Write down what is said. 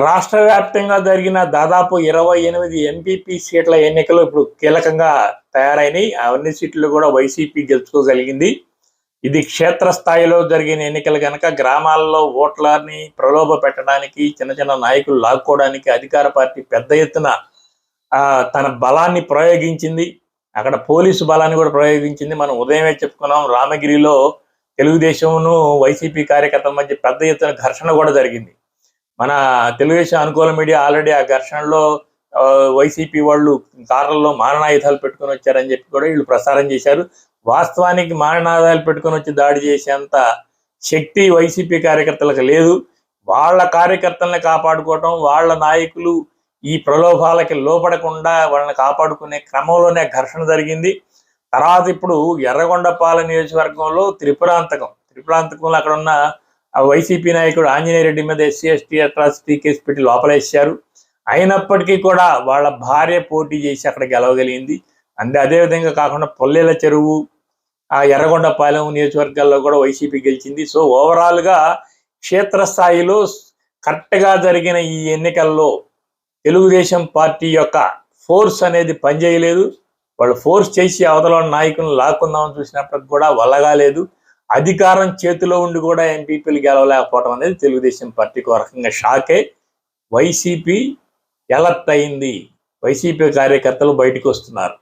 రాష్ట్ర వ్యాప్తంగా జరిగిన దాదాపు ఇరవై ఎనిమిది ఎంపీపీ సీట్ల ఎన్నికలు ఇప్పుడు కీలకంగా తయారైనాయి. అవన్నీ సీట్లు కూడా వైసీపీ గెలుచుకోగలిగింది ఇది క్షేత్రస్థాయిలో జరిగిన ఎన్నికలు కనుక గ్రామాల్లో ఓట్లని ప్రలోభ పెట్టడానికి చిన్న చిన్న నాయకులు లాక్కోవడానికి అధికార పార్టీ పెద్ద ఎత్తున తన బలాన్ని ప్రయోగించింది. అక్కడ పోలీసు బలాన్ని కూడా ప్రయోగించింది. మనం ఉదయమే చెప్పుకున్నాం రామగిరిలో తెలుగుదేశంను వైసీపీ కార్యకర్తల మధ్య పెద్ద ఎత్తున ఘర్షణ కూడా జరిగింది. మన తెలుగుదేశం అనుకూల మీడియా ఆల్రెడీ ఆ ఘర్షణలో వైసీపీ వాళ్ళు కార్లలో మారణాయుధాలు పెట్టుకొని వచ్చారని చెప్పి కూడా వీళ్ళు ప్రసారం చేశారు. వాస్తవానికి మారణాయుధాలు పెట్టుకొని వచ్చి దాడి చేసేంత శక్తి వైసీపీ కార్యకర్తలకు లేదు. వాళ్ళ కార్యకర్తల్ని కాపాడుకోవటం వాళ్ళ నాయకులు ఈ ప్రలోభాలకి లోపడకుండా వాళ్ళని కాపాడుకునే క్రమంలోనే ఘర్షణ జరిగింది. తర్వాత ఇప్పుడు ఎర్రగొండపాల నియోజకవర్గంలో త్రిపురాంతకం త్రిపురాంతకంలో అక్కడ ఉన్న వైసీపీ నాయకుడు ఆంజనేయ రెడ్డి మీద ఎస్సీ ఎస్టీ అట్రాసిటీ కేసు పెట్టి లోపలేశారు అయినప్పటికీ కూడా వాళ్ళ భార్య పోటీ చేసి అక్కడ గెలవగలిగింది. అంతే అదేవిధంగా కాకుండా పొల్లెల చెరువు ఆ ఎర్రగొండపాలెం నియోజకవర్గాల్లో కూడా వైసీపీ గెలిచింది. సో ఓవరాల్గా క్షేత్రస్థాయిలో కరెక్ట్గా జరిగిన ఈ ఎన్నికల్లో తెలుగుదేశం పార్టీ యొక్క ఫోర్స్ అనేది పనిచేయలేదు. వాళ్ళు ఫోర్స్ చేసి అవతల ఉన్న నాయకులను లాక్కుందామని చూసినప్పటికి కూడా వల్లగాలేదు అధికారం చేతిలో ఉండి కూడా ఎంపీపీలు గెలవలేకపోవడం అనేది తెలుగుదేశం పార్టీకి ఒక రకంగా షాకే వైసీపీ ఎలర్ట్ అయింది. వైసీపీ కార్యకర్తలు బయటకు వస్తున్నారు.